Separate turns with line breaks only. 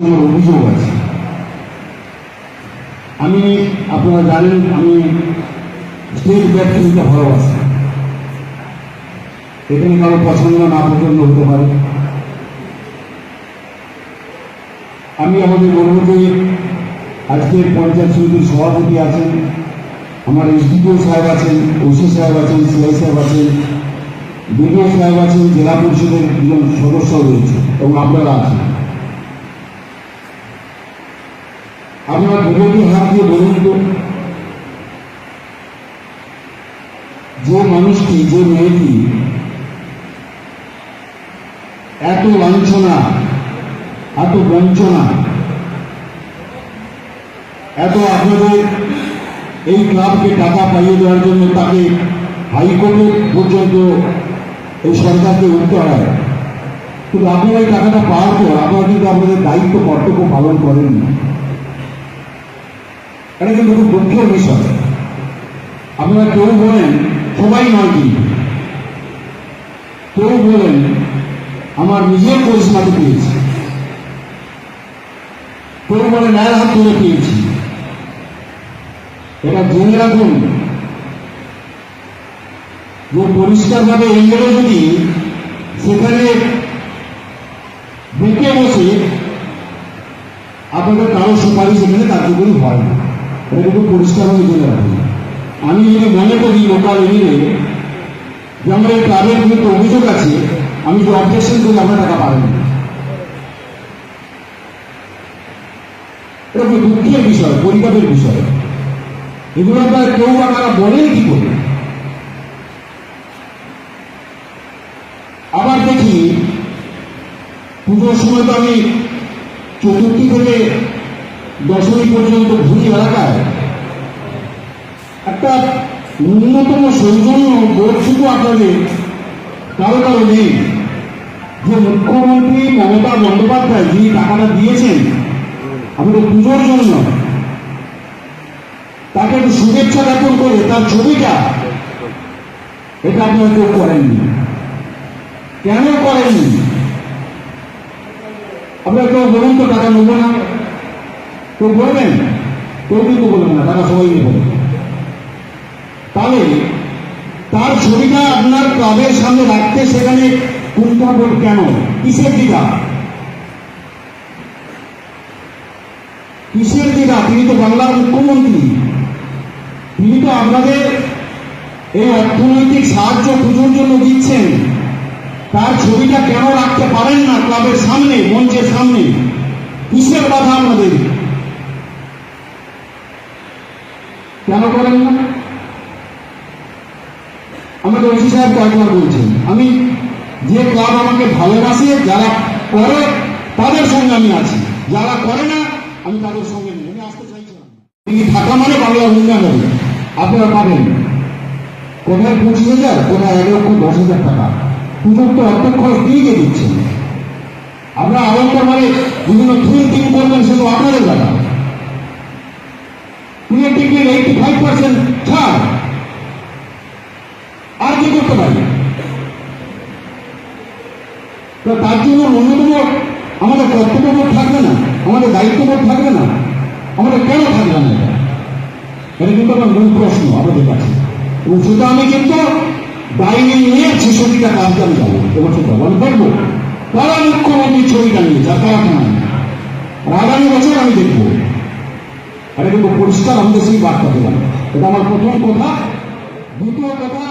অভিযোগ আছে আমি, আপনারা জানেন, আমি স্টেজ ব্যক্তিকে ভালোবাসি। এখানে কারও পছন্দ না পছন্দ হতে পারে। আমি আমাদের যে আজকের পঞ্চায়েত সমিতির সভাপতি আছেন, আমার এসডিপিও সাহেব আছেন, ওসি সাহেব আছেন, সিআই সাহেব আছেন, বিডিও সাহেব আছেন, জেলা পরিষদের দুজন সদস্য রয়েছে এবং আপনারা আছেন। আপনার বিরোধী হাত দিয়ে বলুন তো যে মানুষটি, যে মেয়েটি এত লাঞ্ছনা, এত বঞ্চনা, এত আপনাদের এই ক্লাবকে টাকা পাইয়ে দেওয়ার জন্য তাকে হাইকোর্টে পর্যন্ত এই সরকারকে উঠতে হয়। কিন্তু আপনারা এই টাকাটা পাওয়ার পর আপনারা কিন্তু আপনাদের দায়িত্ব, কর্তব্য পালন করেননি। এটা কিন্তু খুব দুঃখের বিষয়। আপনারা কেউ বলেন, সবাই নয় কি কেউ বলেন, আমার নিজের পরিসীমাতে পেয়েছি। কেউ বলে ন্যায় হাত ধরে পেয়েছি। এটা জেনে রাখুন, যে পরিষ্কারভাবে এঙ্গেলে যদি সেখানে বেঁকে বসে আপনাদের কারও সুপারিশ এখানে কার্যকরী হয় না। এটা কিন্তু পরিষ্কারভাবে জেনে রাখুন আমি যদি মনে করি লোকাল এরিয়ে যে আমার এই ক্লাবের বিরুদ্ধে অভিযোগ আছে, আমি যে অবজেকশন করি আপনার টাকা পাবেন না। এটা খুব দুঃখের বিষয় পরিবারের বিষয়। এগুলো আপনারা কেউ আপনারা বলেন কি করে? আবার দেখি, পুজোর সময় তো আমি চতুর্থী থেকে দশমী পর্যন্ত ঘুরি এলাকায় একটা ন্যূনতম সৌজন্য বোধটুকু আপনাদের কারও কারও নেই। যে মুখ্যমন্ত্রী মমতা বন্দ্যোপাধ্যায় যিনি টাকাটা দিয়েছেন আমাদের পুজোর জন্য, তাকে একটু শুভেচ্ছা জ্ঞাপন করে তার ছবিটা, এটা আপনারা কেউ করেননি। কেন করেননি? আপনারা কেউ বলুন তো, টাকা নেব না? কেউ বলবেন? কেউ কিন্তু বলবেন না টাকা সবাই নেব তাহলে তার ছবিটা আপনার ক্লাবের সামনে রাখতে সেখানে কুণ্ঠা বোধ কেন? কিসের দিকা কিসের দিকা তিনি তো বাংলার মুখ্যমন্ত্রী। তিনি তো আপনাদের এই অর্থনৈতিক সাহায্য পুজোর জন্য দিচ্ছেন। তার ছবিটা কেন রাখতে পারেন না ক্লাবের সামনে, মঞ্চের সামনে? কিসের কথা আপনাদের? কেন করেন না? আমাদের ওসি সাহেব কয়েকবার বলছেন, আমি যে ক্লাব আমাকে ভালোবাসে, যারা করে, তাদের সঙ্গে আমি আছি। যারা করে না, আমি তাদের সঙ্গে নেই। আমি আসতে চাইছিলাম তিনি থাকা মানে বাংলার উন্নয়ন হবে। আপনারা পাবেন। কোথায় পঁচিশ হাজার, কোথায় এক লক্ষ দশ হাজার টাকা। পুজোর তো অর্থ খরচ দিয়ে দিচ্ছেন। আমরা আনন্দ মানে বিভিন্ন থিম টিম করবেন সে তো আপনাদের ব্যাপার ক্রিয়েটিভলি এইটি ফাইভ পার্সেন্ট ছাড় আর কি করতে পারি? তার জন্য অন্যতম আমাদের কর্তব্যবোধ থাকবে না, আমাদের দায়িত্ববোধ থাকবে না, আমাদের কেন থাকবে না এটা? কিন্তু আমার মূল প্রশ্ন আমাদের কাছে। এবং সেটা আমি কিন্তু বাইরে নিয়ে ছেষট্টিটা কাজকে আমি যাব এবছর যাব আমি দেখব। কারা মুখ্যমন্ত্রীর ছবিটা নিয়ে যা কারা কেন আর আগামী বছর আমি দেখব। আর এটা কিন্তু পরিষ্কার আমাদের সেই বার্তা দিলাম এটা আমার প্রথম কথা। দ্বিতীয় কথা